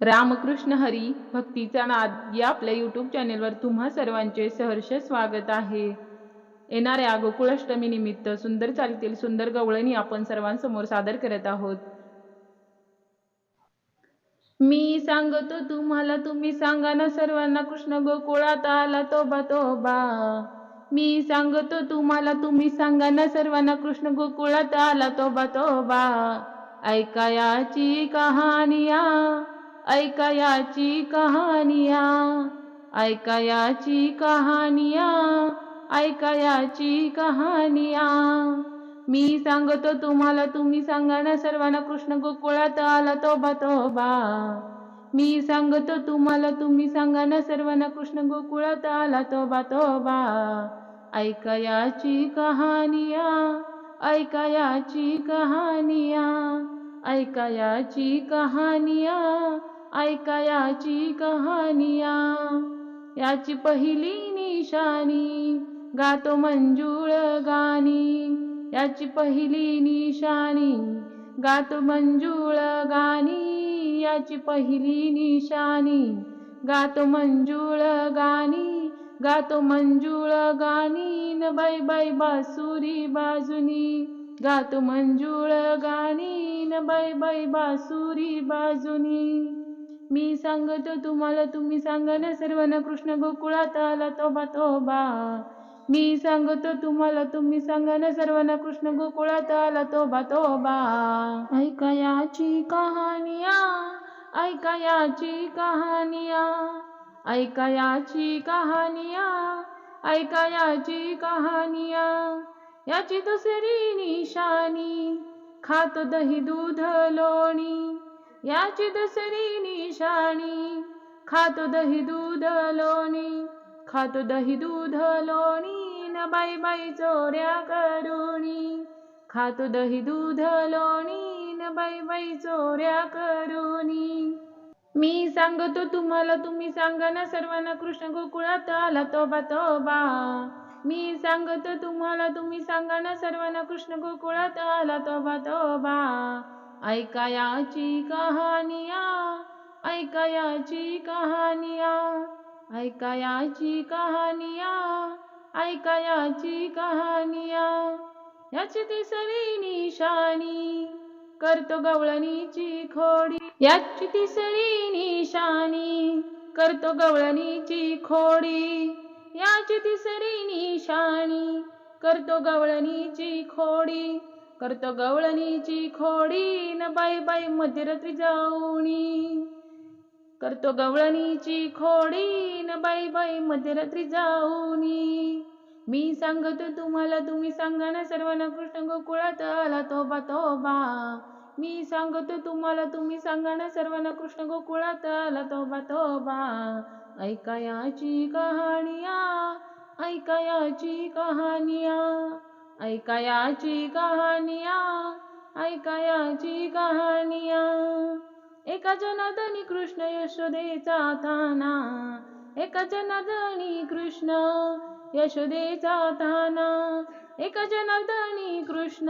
रामकृष्ण हरी भक्तीचा नाद या आपल्या यूट्यूब चॅनेलवर तुम्हा सर्वांचे सहर्ष स्वागत आहे. येणाऱ्या गोकुळाष्टमी निमित्त सुंदर चालीतील सुंदर गवळणी आपण सर्वांसमोर सादर करत आहोत. मी सांगतो तुम्हाला तुम्ही सांगा ना सर्वांना कृष्ण गोकुळात आला तोबा तोबा. मी सांगतो तुम्हाला तुम्ही सांगा ना सर्वांना कृष्ण गोकुळात आला तोबा तोबा. ऐका याची कहाणी या. याची कहानिया ऐका याची कहानिया ऐका याची कहानिया. मी सांगतो तुम्हाला तुम्ही सांगा ना सर्वांना कृष्ण गोकुळात आला तोबा तोबा. मी सांगतो तुम्हाला तुम्ही सांगा ना सर्वांना कृष्ण गोकुळात आला तोबा तोबा. ऐका याची कहानिया ऐका याची कहानिया. ऐका याची कहानिया याची पहिली निशाणी गातो मंजुळ गाणी. याची पहिली निशाणी गातो मंजुळ गाणी. याची पहिली निशाणी गातो मंजुळ गाणी. गातो मंजुळ गाणी न बाई बाई बासुरी बाजूनी. गातो मंजुळ गाणी न बाई बाई बासुरी बाजूनी. मी सांगतो तुम्हाला तुम्ही सांगा ना सर्वांना कृष्ण गोकुळात आला तोबा तोबा मी सांगतो तुम्हाला तुम्ही सांगा ना सर्वांना कृष्ण गोकुळात आला तोबा तोबा ऐका याची कहाणिया ऐका याची कहाणिया ऐका याची कहाणिया ऐका याची कहाणिया याची दुसरी निशानी खातो दही दूध लोणी. याची दुसरी निशाणी. खातो दही दूध लोणी खातो दही दूध लोणी न बाई बाई चोऱ्या करुणी. खातो दही दूध लोणी न बाई बाई चोऱ्या करुणी. मी सांगतो तुम्हाला तुम्ही सांगा ना सर्वांना कृष्ण गोकुळात आला तोबा तोबा. मी सांगतो तुम्हाला तुम्ही सांगा ना सर्वांना कृष्ण गोकुळात आला तोबा तोबा. ऐकायाची कहानिया ऐका याची कहानिया ऐकायाची कहानिया याची कहानिया. याची तिसरी निशाणी करतो गवळणीची खोडी. याची तिसरी निशाणी करतो गवळणीची खोडी. याची तिसरी निशाणी करतो गवळणीची खोडी. करतो गवळणीची खोडी न बाई बाई मध्यरात्री जाऊनी करतो गवळणीची खोडी न बाई बाई मध्यरात्री जाऊनी मी सांगतो तुम्हाला तुम्ही सांगा ना सर्वांना कृष्ण गोकुळात आला तोबा तोबा मी सांगतो तुम्हाला तुम्ही सांगा ना सर्वांना कृष्ण गोकुळात आला तोबा तोबा ऐका याची कहाणिया ऐका याची कहाणिया ऐकायाची कहाणिया ऐकायाची कहाणिया एका जनादनी कृष्ण यशोदेचा थाना एका जनादनी कृष्ण यशोदेचा थाना. एका जनादनी कृष्ण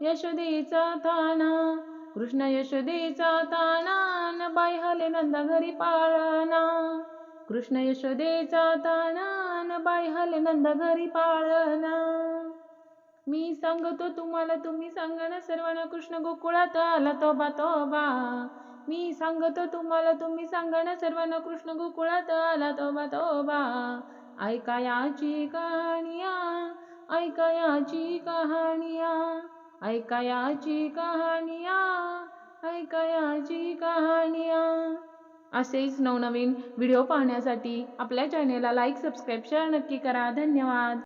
यशोदेचा थाना कृष्ण यशोदेचा ताना न बाई हले नंदा घरी पाळणा. कृष्ण यशोदेचा ताना न बाई हले नंदा घरी पाळना मी सांगतो तुम्हाला तुम्ही सांगा ना सर्वांना कृष्ण गोकुळात आला तोबा तोबा. मी सांगतो तुम्हाला तुम्ही सांगा ना सर्वांना कृष्ण गोकुळात आला तोबा तोबा. ऐका याची कहाणिया ऐका याची कहाणिया ऐका याची कहाणिया ऐका याची कहाणिया. असेच नवनवीन व्हिडिओ पाहण्यासाठी आपल्या चॅनेलला लाईक सबस्क्राईब शेअर नक्की करा. धन्यवाद.